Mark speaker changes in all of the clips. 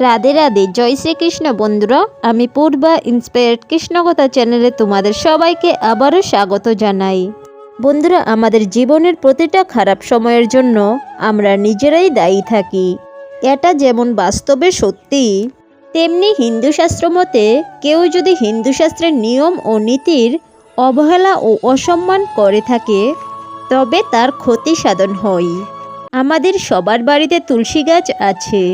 Speaker 1: রাধে রাধে, জয় শ্রীকৃষ্ণ বন্ধুরা। আমি পূর্বা ইন্সপায়ার্ড কৃষ্ণকথা চ্যানেলে তোমাদের সবাইকে আবারও স্বাগত জানাই। বন্ধুরা, আমাদের জীবনের প্রতিটা খারাপ সময়ের জন্য আমরা নিজেরাই দায়ী থাকি। এটা যেমন বাস্তবে সত্যি, তেমনি হিন্দু শাস্ত্র মতে কেউ যদি হিন্দু শাস্ত্রের নিয়ম ও নীতির অবহেলা ও অসম্মান করে থাকে, তবে তার ক্ষতি সাধন হয়। আমাদের সবার বাড়িতে তুলসী গাছ আছে।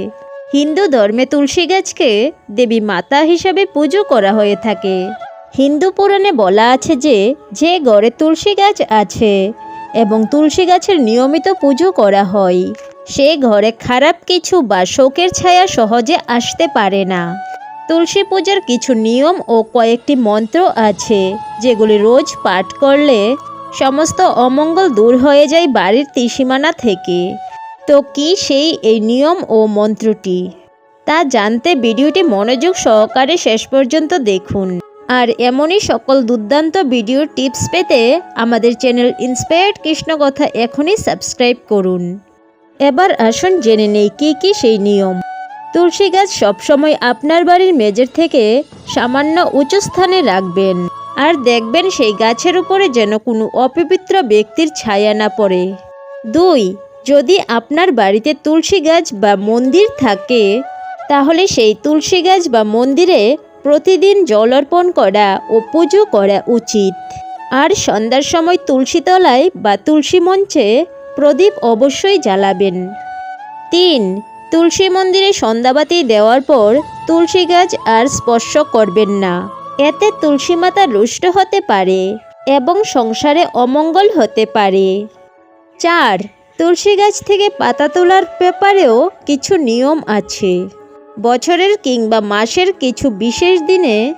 Speaker 1: হিন্দু ধর্মে তুলসী গাছকে দেবী মাতা হিসাবে পুজো করা হয়ে থাকে। হিন্দু পুরাণে বলা আছে যে যে ঘরে তুলসী গাছ আছে এবং তুলসী গাছের নিয়মিত পুজো করা হয়, সে ঘরে খারাপ কিছু বা শোকের ছায়া সহজে আসতে পারে না। তুলসী পূজার কিছু নিয়ম ও কয়েকটি মন্ত্র আছে, যেগুলি রোজ পাঠ করলে সমস্ত অমঙ্গল দূর হয়ে যায় বাড়ির ত্রিসীমানা থেকে। তো কি সেই এই নিয়ম ও মন্ত্রটি? তা জানতে ভিডিওটি মনোযোগ সহকারে শেষ পর্যন্ত দেখুন। আর এমনই সকল দুর্দান্ত ভিডিও টিপস পেতে আমাদের চ্যানেল ইন্সপায়ার্ড কৃষ্ণকথা এখনই সাবস্ক্রাইব করুন। এবার আসুন জেনে নেই কি কি সেই নিয়ম। তুলসী গাছ সবসময় আপনার বাড়ির মেজের থেকে সামান্য উঁচু স্থানে রাখবেন আর দেখবেন সেই গাছের উপরে যেন কোনো অপবিত্র ব্যক্তির ছায়া না পড়ে। দুই যদি আপনার বাড়িতে তুলসী গাছ বা মন্দির থাকে, তাহলে সেই তুলসী গাছ বা মন্দিরে প্রতিদিন জল অর্পণ করা ও পুজো করা উচিত। আর সন্ধ্যার সময় তুলসী তলায় বা তুলসী মঞ্চে প্রদীপ অবশ্যই জ্বালাবেন। তিন, তুলসী মন্দিরে সন্ধ্যাবাতি দেওয়ার পর তুলসী গাছ আর স্পর্শ করবেন না। এতে তুলসী মাতা রুষ্ট হতে পারে এবং সংসারে অমঙ্গল হতে পারে। চার তুলসী গাছ থেকে পাতা তোলার ব্যাপারেও কিছু নিয়ম আছে। বছরের কিংবা মাসের কিছু বিশেষ দিনে,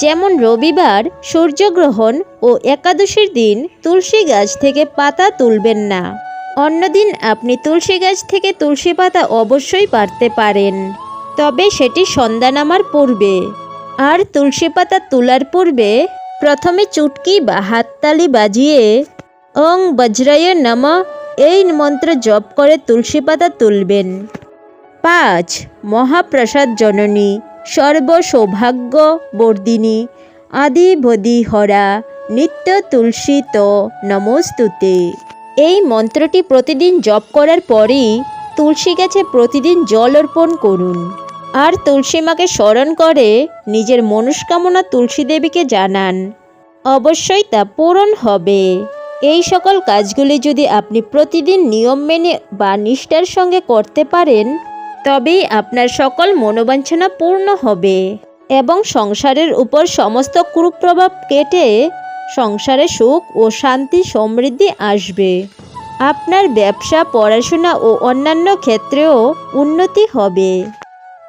Speaker 1: যেমন রবিবার, সূর্যগ্রহণ ও একাদশীর দিন তুলসী গাছ থেকে পাতা তুলবেন না। অন্যদিন আপনি তুলসী গাছ থেকে তুলসী পাতা অবশ্যই পারতে পারেন। তবে সেটি সন্ধ্যা নামার পূর্বে। আর তুলসী পাতা তোলার পূর্বে প্রথমে চুটকি বা হাততালি বাজিয়ে, ওং বজ্রায় নম এই মন্ত্র জপ করে তুলসী পাতা তুলবেন। পাঁচ, মহাপ্রসাদ জননী সর্ব সৌভাগ্য বর্দিনী আদি বদি হরা, নিত্য তুলসী তো নমস্তুতে। এই মন্ত্রটি প্রতিদিন জপ করার পরেই তুলসী গাছে প্রতিদিন জল অর্পণ করুন। আর তুলসী মাকে স্মরণ করে নিজের মনস্কামনা তুলসী দেবীকে জানান। অবশ্যই তা পূরণ হবে। এই সকল কাজগুলি যদি আপনি প্রতিদিন নিয়ম মেনে বা নিষ্ঠার সঙ্গে করতে পারেন, তবেই আপনার সকল মনোবাঞ্ছনা পূর্ণ হবে এবং সংসারের উপর সমস্ত কুপ্রভাব কেটে সংসারে সুখ ও শান্তি সমৃদ্ধি আসবে। আপনার ব্যবসা, পড়াশোনা ও অন্যান্য ক্ষেত্রেও উন্নতি হবে।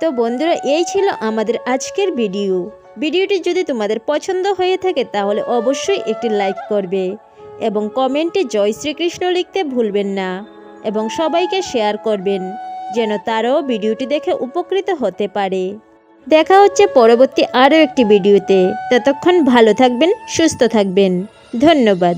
Speaker 1: তো বন্ধুরা, এই ছিল আমাদের আজকের ভিডিও। ভিডিওটি যদি তোমাদের পছন্দ হয়ে থাকে, তাহলে অবশ্যই একটি লাইক করবে। এবং কমেন্টে জয় শ্রীকৃষ্ণ লিখতে ভুলবেন না এবং সবাইকে শেয়ার করবেন, যেন তারাও ভিডিওটি দেখে উপকৃত হতে পারে। দেখা হচ্ছে পরবর্তী আরও একটি ভিডিওতে। ততক্ষণ ভালো থাকবেন, সুস্থ থাকবেন। ধন্যবাদ।